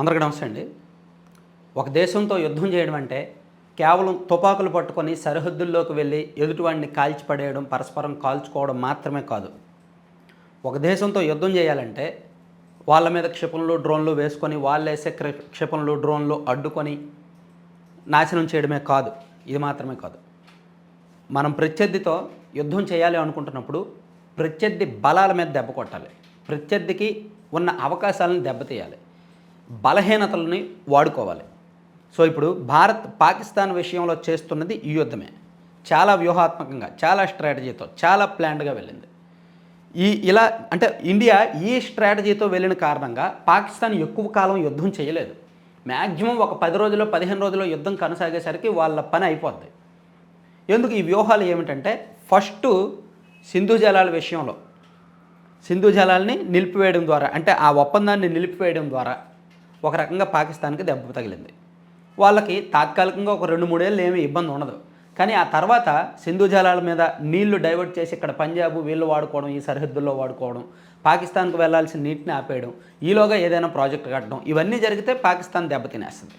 అందరికీ నమస్తే అండి. ఒక దేశంతో యుద్ధం చేయడం అంటే కేవలం తుపాకులు పట్టుకొని సరిహద్దుల్లోకి వెళ్ళి ఎదుటివాడిని కాల్చిపడేయడం పరస్పరం కాల్చుకోవడం మాత్రమే కాదు. ఒక దేశంతో యుద్ధం చేయాలంటే వాళ్ళ మీద క్షిపణులు డ్రోన్లు వేసుకొని వాళ్ళు వేసే క్షిపణులు డ్రోన్లు అడ్డుకొని నాశనం చేయడమే కాదు. ఇది మాత్రమే కాదు. మనం ప్రత్యర్థితో యుద్ధం చేయాలి అనుకుంటున్నప్పుడు ప్రత్యర్థి బలాల మీద దెబ్బ కొట్టాలి. ప్రత్యర్థికి ఉన్న అవకాశాలను దెబ్బతీయాలి. బలహీనతలని వాడుకోవాలి. సో ఇప్పుడు భారత్ పాకిస్తాన్ విషయంలో చేస్తున్నది ఈ యుద్ధమే. చాలా వ్యూహాత్మకంగా చాలా స్ట్రాటజీతో చాలా ప్లాన్డ్గా వెళ్ళింది. ఈ ఇలా అంటే ఇండియా ఈ స్ట్రాటజీతో వెళ్ళిన కారణంగా పాకిస్తాన్ ఎక్కువ కాలం యుద్ధం చేయలేదు. మ్యాక్సిమం ఒక పది రోజుల్లో పదిహేను రోజుల్లో యుద్ధం కొనసాగేసరికి వాళ్ళ పని అయిపోద్ది. ఎందుకు ఈ వ్యూహాలు ఏమిటంటే ఫస్ట్ సింధు జలాల విషయంలో సింధు జలాల్ని నిలిపివేయడం ద్వారా అంటే ఆ ఒప్పందాన్ని నిలిపివేయడం ద్వారా ఒక రకంగా పాకిస్తాన్కి దెబ్బ తగిలింది. వాళ్ళకి తాత్కాలికంగా ఒక రెండు మూడేళ్ళు ఏమీ ఇబ్బంది ఉండదు. కానీ ఆ తర్వాత సింధు జలాల మీద నీళ్ళు డైవర్ట్ చేసి ఇక్కడ పంజాబ్ వీళ్ళు వాడుకోవడం ఈ సరిహద్దుల్లో వాడుకోవడం పాకిస్తాన్కు వెళ్ళాల్సిన నీటిని ఆపేయడం ఈలోగా ఏదైనా ప్రాజెక్ట్ కట్టడం ఇవన్నీ జరిగితే పాకిస్తాన్ దెబ్బతినేస్తుంది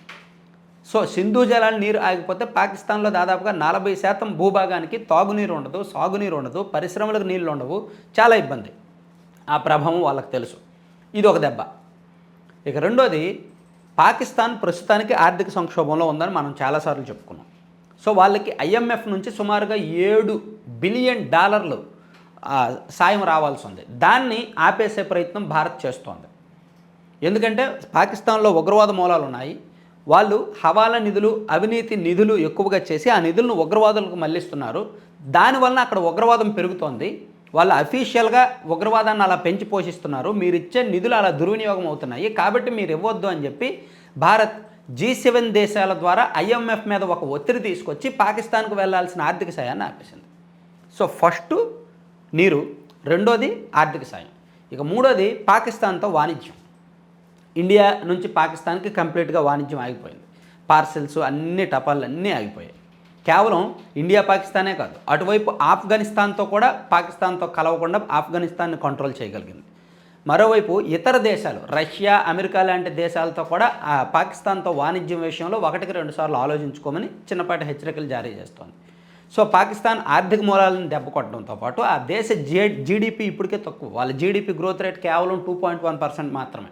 సో సింధు జలాలు నీరు ఆగిపోతే పాకిస్తాన్లో దాదాపుగా నలభై శాతం భూభాగానికి తాగునీరు ఉండదు సాగునీరు ఉండదు పరిశ్రమలకు నీళ్ళు ఉండవు. చాలా ఇబ్బంది. ఆ ప్రభావం వాళ్ళకి తెలుసు. ఇది ఒక దెబ్బ. ఇక రెండోది పాకిస్తాన్ ప్రస్తుతానికి ఆర్థిక సంక్షోభంలో ఉందని మనం చాలాసార్లు చెప్పుకున్నాం. సో వాళ్ళకి ఐఎంఎఫ్ నుంచి సుమారుగా ఏడు బిలియన్ డాలర్లు సాయం రావాల్సి ఉంది. దాన్ని ఆపేసే ప్రయత్నం భారత్ చేస్తోంది. ఎందుకంటే పాకిస్తాన్లో ఉగ్రవాద మూలాలు ఉన్నాయి. వాళ్ళు హవాలా నిధులు అవినీతి నిధులు ఎక్కువగా చేసి ఆ నిధులను ఉగ్రవాదులకు మళ్ళిస్తున్నారు. దానివలన అక్కడ ఉగ్రవాదం పెరుగుతోంది. వాళ్ళు అఫీషియల్గా ఉగ్రవాదాన్ని అలా పెంచి పోషిస్తున్నారు. మీరు ఇచ్చే నిధులు అలా దుర్వినియోగం అవుతున్నాయి. కాబట్టి మీరు ఇవ్వద్దు అని చెప్పి భారత్ జీ సెవెన్ దేశాల ద్వారా ఐఎంఎఫ్ మీద ఒక ఒత్తిడి తీసుకొచ్చి పాకిస్తాన్కు వెళ్ళాల్సిన ఆర్థిక సాయాన్ని ఆపేసింది. సో ఫస్ట్ నీరు రెండోది ఆర్థిక సాయం. ఇక మూడోది పాకిస్తాన్తో వాణిజ్యం. ఇండియా నుంచి పాకిస్తాన్కి కంప్లీట్గా వాణిజ్యం ఆగిపోయింది. పార్సెల్స్ అన్ని టపాలు అన్నీ ఆగిపోయాయి. కేవలం ఇండియా పాకిస్తానే కాదు అటువైపు ఆఫ్ఘనిస్తాన్తో కూడా పాకిస్తాన్తో కలవకుండా ఆఫ్ఘనిస్తాన్ని కంట్రోల్ చేయగలిగింది. మరోవైపు ఇతర దేశాలు రష్యా అమెరికా లాంటి దేశాలతో కూడా ఆ పాకిస్తాన్తో వాణిజ్యం విషయంలో ఒకటికి రెండు సార్లు ఆలోచించుకోమని చిన్నపాటి హెచ్చరికలు జారీ చేస్తోంది. సో పాకిస్తాన్ ఆర్థిక మూలాలను దెబ్బ కొట్టడంతో పాటు ఆ దేశ జే జీడిపి ఇప్పటికే తక్కువ. వాళ్ళ జీడిపి గ్రోత్ రేట్ కేవలం టూ పాయింట్ వన్ పర్సెంట్ మాత్రమే.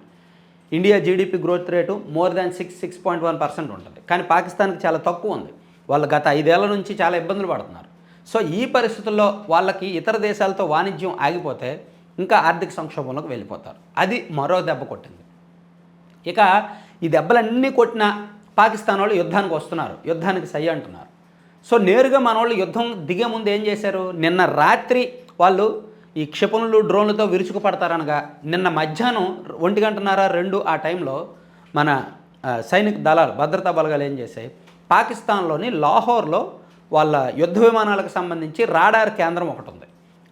India GDP growth rate more than six six point one percent ఉంటుంది. కానీ పాకిస్తాన్కి చాలా తక్కువ ఉంది. వాళ్ళు గత ఐదేళ్ళ నుంచి చాలా ఇబ్బందులు పడుతున్నారు. సో ఈ పరిస్థితుల్లో వాళ్ళకి ఇతర దేశాలతో వాణిజ్యం ఆగిపోతే ఇంకా ఆర్థిక సంక్షోభంలోకి వెళ్ళిపోతారు. అది మరో దెబ్బ కొట్టింది. ఇక ఈ దెబ్బలన్నీ కొట్టిన పాకిస్తాన్ వాళ్ళు యుద్ధానికి వస్తున్నారు. యుద్ధానికి సై అంటున్నారు. సో నేరుగా మన వాళ్ళు యుద్ధం దిగే ముందు ఏం చేశారు? నిన్న రాత్రి వాళ్ళు ఈ క్షిపణులు డ్రోన్లతో విరుచుకుపడతారనగా నిన్న మధ్యాహ్నం ఒంటి గంటన్నర రెండు ఆ టైంలో మన సైనిక దళాలు భద్రతా బలగాలు ఏం చేశాయి? పాకిస్తాన్లోని లాహోర్లో వాళ్ళ యుద్ధ విమానాలకు సంబంధించి రాడార్ కేంద్రం ఒకటి ఉంది.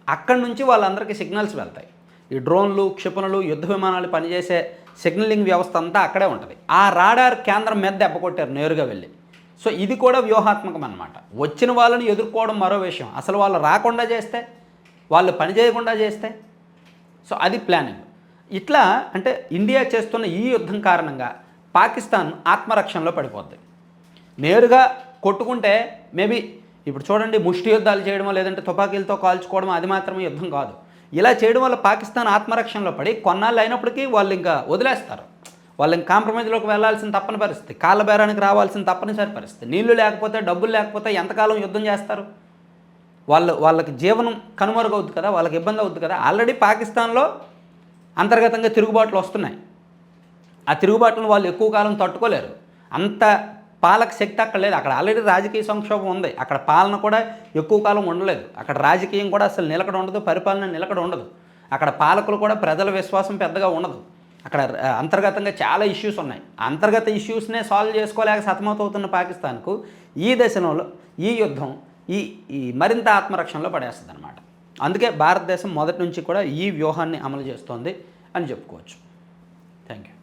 అక్కడి నుంచి వాళ్ళందరికీ సిగ్నల్స్ వెళ్తాయి. ఈ డ్రోన్లు క్షిపణులు యుద్ధ విమానాలు పనిచేసే సిగ్నలింగ్ వ్యవస్థ అంతా అక్కడే ఉంటుంది. ఆ రాడార్ కేంద్రం మీద దెబ్బ కొట్టారు నేరుగా వెళ్ళి. సో ఇది కూడా వ్యూహాత్మకం అనమాట వచ్చిన వాళ్ళని ఎదుర్కోవడం మరో విషయం. అసలు వాళ్ళు రాకుండా చేస్తే? వాళ్ళు పని చేయకుండా చేస్తే? సో అది ప్లానింగ్. ఇట్లా అంటే ఇండియా చేస్తున్న ఈ యుద్ధం కారణంగా పాకిస్తాన్ ఆత్మరక్షణలో పడిపోద్ది. నేరుగా కొట్టుకుంటే మేబీ ఇప్పుడు చూడండి ముష్టి యుద్ధాలు చేయడమో లేదంటే తుపాకీలతో కాల్చుకోవడం అది మాత్రమే యుద్ధం కాదు. ఇలా చేయడం వల్ల పాకిస్తాన్ ఆత్మరక్షణలో పడి కొన్నాళ్ళు అయినప్పటికీ వాళ్ళు ఇంకా వదిలేస్తారు. వాళ్ళు ఇంకా కాంప్రమైజ్లోకి వెళ్ళాల్సిన తప్పని పరిస్థితి కాళ్ళబేరానికి రావాల్సిన తప్పనిసరి పరిస్థితి. నీళ్ళు లేకపోతే డబ్బులు లేకపోతే ఎంతకాలం యుద్ధం చేస్తారు? వాళ్ళు వాళ్ళకి జీవనం కనుమరుగవుద్ది కదా వాళ్ళకి ఇబ్బంది అవుద్ది కదా. ఆల్రెడీ పాకిస్తాన్లో అంతర్గతంగా తిరుగుబాట్లు వస్తున్నాయి. ఆ తిరుగుబాట్లను వాళ్ళు ఎక్కువ కాలం తట్టుకోలేరు. అంత పాలక శక్తి అక్కడ లేదు. అక్కడ ఆల్రెడీ రాజకీయ సంక్షోభం ఉంది. అక్కడ పాలన కూడా ఎక్కువ కాలం ఉండలేదు. అక్కడ రాజకీయం కూడా అసలు నిలకడ ఉండదు పరిపాలన నిలకడ ఉండదు. అక్కడ పాలకులు కూడా ప్రజల విశ్వాసం పెద్దగా ఉండదు. అక్కడ అంతర్గతంగా చాలా ఇష్యూస్ ఉన్నాయి. అంతర్గత ఇష్యూస్నే సాల్వ్ చేసుకోలేక సతమతవుతున్న పాకిస్తాన్కు ఈ దశలో ఈ యుద్ధం ఈ ఈ మరింత ఆత్మరక్షణలో పడేస్తుంది అనమాట అందుకే భారతదేశం మొదటి నుంచి కూడా ఈ వ్యూహాన్ని అమలు చేస్తోంది అని చెప్పుకోవచ్చు. Thank you